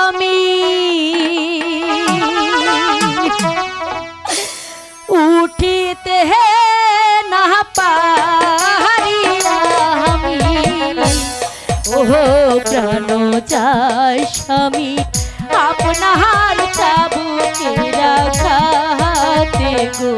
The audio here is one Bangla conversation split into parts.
আমি উঠিতে হে না পারি আমি ও প্রাণ চাই স্বামী আপনার চাবুকে রাখাতে গো।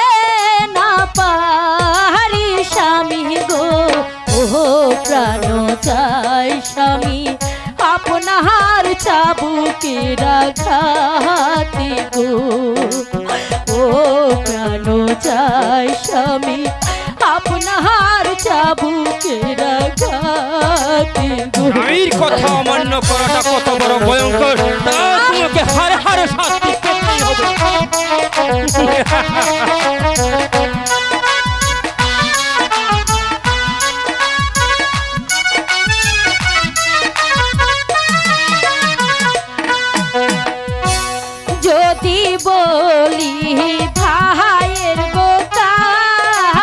চাবুকে রাখাতে গো। ও প্রাণ চাই স্বামী, আপনার চাবুকে রাখাতে গো। স্বামীর কথা অমান্য করাটা কত বড় ভয়ঙ্কর। তা তোমাকে হারে হারে শাস্তি পেতেই হবে। বলি ভাইয়ের গোকাছে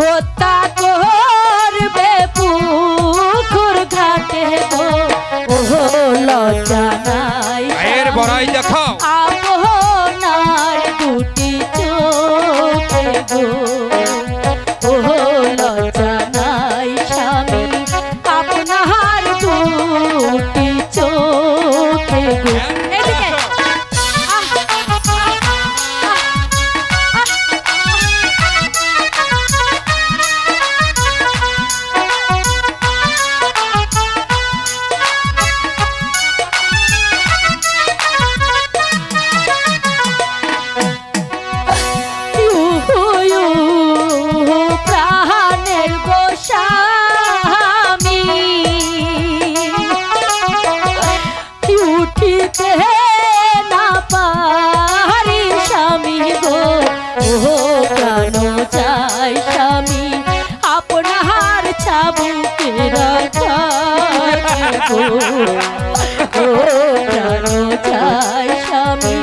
হত্যা করবে পুকুর ঘাটে ও লজ্জা নাই এর বড়াই দেখাও গো ও কেন চাই স্বামী আপনার চাবুকে রাখা ও কেন চাই স্বামী